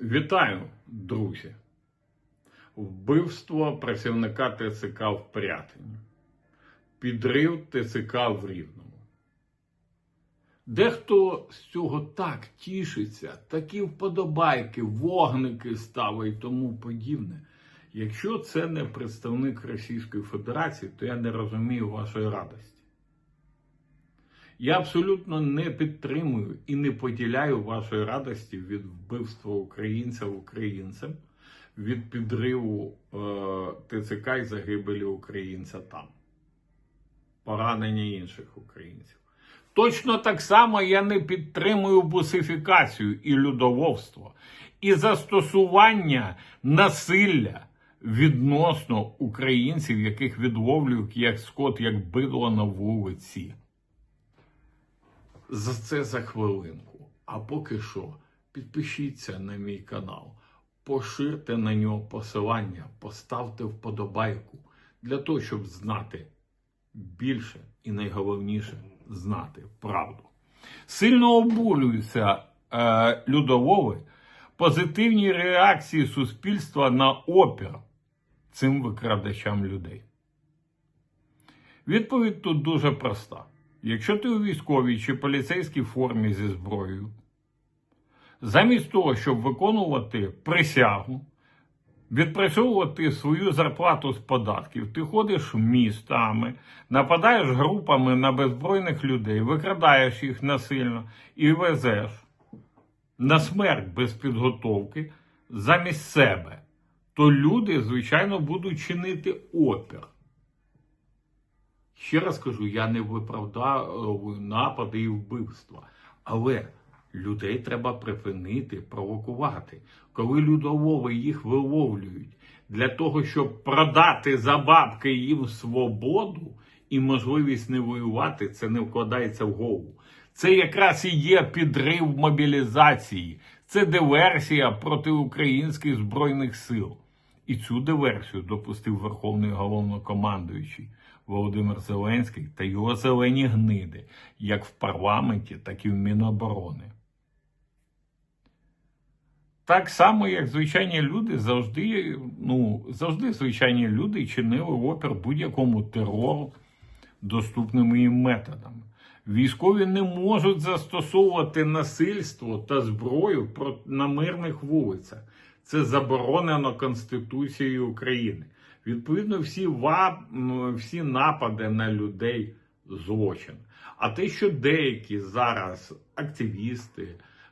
Вітаю, друзі! Вбивство працівника ТЦК в Прятині. Підрив ТЦК в Рівному. Дехто з цього так тішиться, такі вподобайки, вогники ставить і тому подібне. Якщо це не представник Російської Федерації, то я не розумію вашої радості. Я абсолютно не підтримую і не поділяю вашої радості від вбивства українця українцем, від підриву е, ТЦК і загибелі українця там, поранення інших українців. Точно так само я не підтримую бусифікацію і людоводство, і застосування насилля відносно українців, яких відловлюють як скот, як бидло на вулиці. За це за хвилинку. А поки що, підпишіться на мій канал, поширте на нього посилання, поставте вподобайку для того, щоб знати більше і найголовніше знати правду. Сильно обурюються е, людолови позитивні реакції суспільства на опір цим викрадачам людей. Відповідь тут дуже проста. Якщо ти у військовій чи поліцейській формі зі зброєю, замість того, щоб виконувати присягу, відпрацьовувати свою зарплату з податків, ти ходиш містами, нападаєш групами на беззбройних людей, викрадаєш їх насильно і везеш на смерть без підготовки замість себе, то люди, звичайно, будуть чинити опір. Ще раз кажу, я не виправдовую напади і вбивства. Але людей треба припинити провокувати. Коли людолови їх виловлюють для того, щоб продати за бабки їм свободу і можливість не воювати, це не вкладається в голову. Це якраз і є підрив мобілізації, це диверсія проти українських збройних сил. І цю диверсію допустив Верховний головнокомандуючий Володимир Зеленський та його зелені гниди, як в парламенті, так і в Міноборони. Так само, як звичайні люди завжди, ну, завжди звичайні люди чинили опір будь-якому терору доступними їм методами. Військові не можуть застосовувати насильство та зброю на мирних вулицях. Це заборонено Конституцією України. Відповідно, всі, ва... всі напади на людей злочин. А те, що деякі зараз активісти,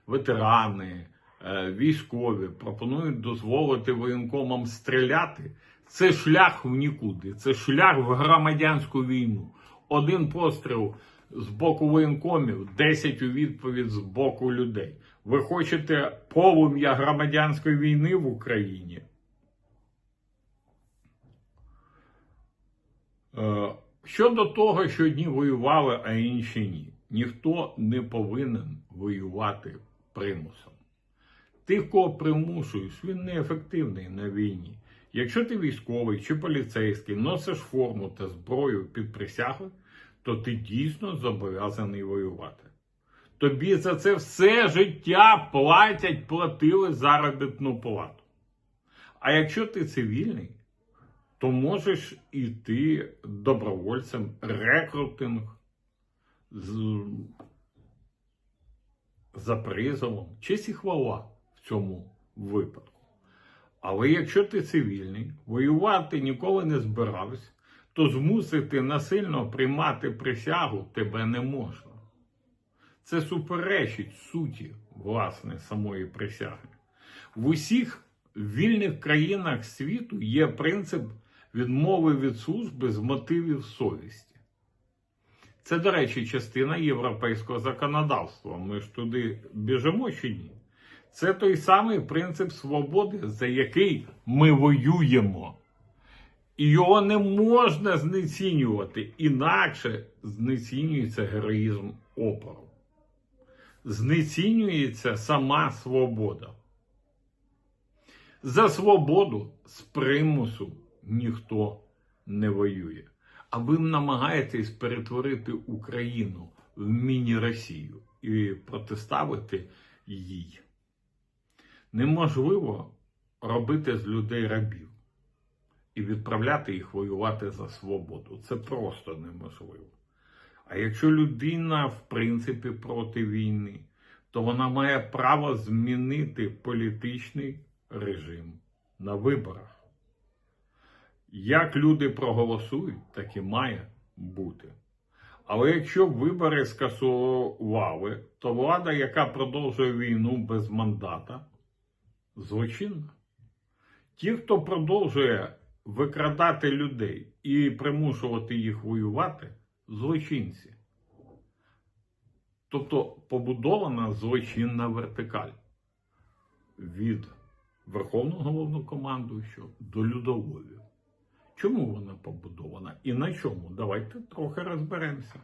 ветерани, е, військові пропонують дозволити воєнкомам стріляти, це шлях в нікуди, це шлях в громадянську війну. Один постріл з боку воєнкомів, 10 у відповідь з боку людей. Ви хочете полум'я громадянської війни в Україні? Е, Щодо того, що одні воювали, а інші ні, ніхто не повинен воювати примусом. Тих, кого примушуєш, він неефективний на війні. Якщо ти військовий чи поліцейський носиш форму та зброю під присягою, то ти дійсно зобов'язаний воювати. Тобі за це все життя платять, платили заробітну плату. А якщо ти цивільний, то можеш іти добровольцем, рекрутинг з, за призовом, честь і хвала в цьому випадку. Але якщо ти цивільний, воювати ніколи не збирався, то змусити насильно приймати присягу тебе не можна. Це суперечить суті, власне, самої присяги. В усіх вільних країнах світу є принцип відмови від служби з мотивів совісті. Це, до речі, частина європейського законодавства. Ми ж туди біжимо чи ні? Це той самий принцип свободи, за який ми воюємо. І його не можна знецінювати, інакше знецінюється героїзм опору. Знецінюється сама свобода. За свободу з примусу ніхто не воює. А ви намагаєтесь перетворити Україну в міні-Росію і протиставити їй. Неможливо робити з людей рабів і відправляти їх воювати за свободу. Це просто неможливо. А якщо людина, в принципі, проти війни, то вона має право змінити політичний режим на виборах. Як люди проголосують, так і має бути. Але якщо вибори скасували, то влада, яка продовжує війну без мандата, злочинна. Ті, хто продовжує викрадати людей і примушувати їх воювати, злочинці. Тобто побудована злочинна вертикаль від Верховного головнокомандуючого до людоловів. Чому вона побудована і на чому? Давайте трохи розберемося.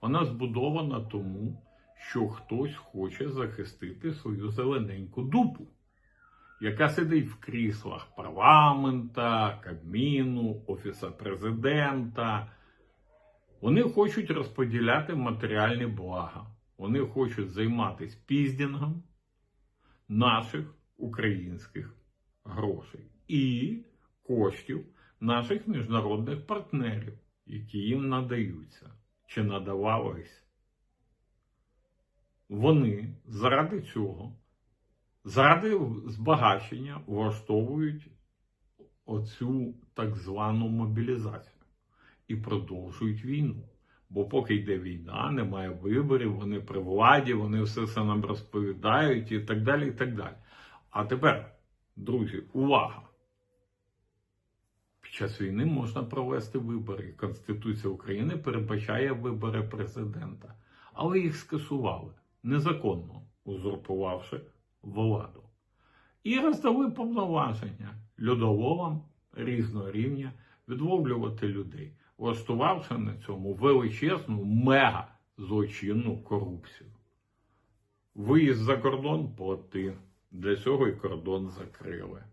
Вона збудована тому, що хтось хоче захистити свою зелененьку дупу, яка сидить в кріслах парламента, Кабміну, Офіса президента. Вони хочуть розподіляти матеріальні блага. Вони хочуть займатися піздінгом наших українських грошей і коштів наших міжнародних партнерів, які їм надаються чи надавались. Вони заради цього, заради збагачення влаштовують оцю так звану мобілізацію і продовжують війну. Бо поки йде війна, немає виборів, вони при владі, вони все це нам розповідають і так далі. і так далі. А тепер, друзі, увага! Під час війни можна провести вибори. Конституція України передбачає вибори президента, але їх скасували незаконно, узурпувавши владу. І роздали повноваження людоловам різного рівня відловлювати людей, влаштувавши на цьому величезну мега злочинну корупцію. Виїзд за кордон плати. Для цього і кордон закрили.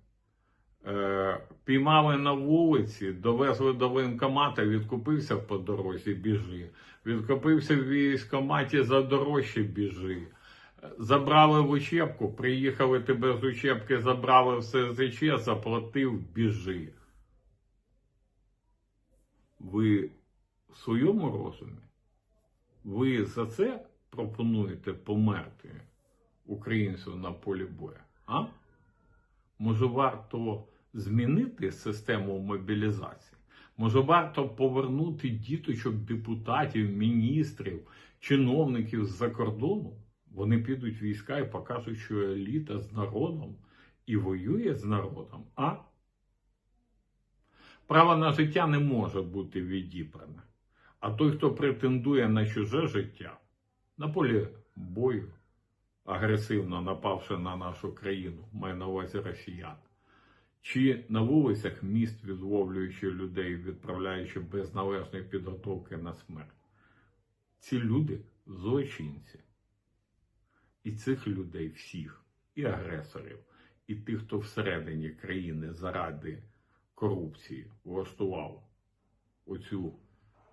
Е, піймали на вулиці, довезли до воєнкомата, відкупився по дорозі, біжи. Відкупився в військкоматі за дорожче, біжи. Забрали в учебку, приїхали тебе з учебки, забрали все СЗЧ, заплатив, біжи. Ви в своєму розумі? Ви за це пропонуєте померти українців на полі бою? А? Може, варто змінити систему мобілізації? Може, варто повернути діточок депутатів, міністрів, чиновників з-за кордону? Вони підуть війська і покажуть, що еліта з народом і воює з народом, а? Право на життя не може бути відібране. А той, хто претендує на чуже життя, на полі бою, агресивно напавши на нашу країну, має на увазі росіян, чи на вулицях міст, відловлюючи людей, відправляючи без належної підготовки на смерть. Ці люди злочинці. І цих людей всіх, і агресорів, і тих, хто всередині країни заради корупції влаштував оцю,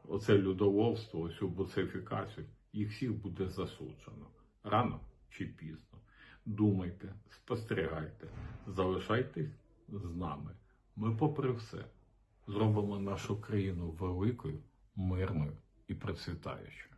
оце людоловство, оцю буцифікацію, їх всіх буде засуджено рано чи пізно. Думайте, спостерігайте, залишайтесь з нами. Ми, попри все, зробимо нашу країну великою, мирною і процвітаючою.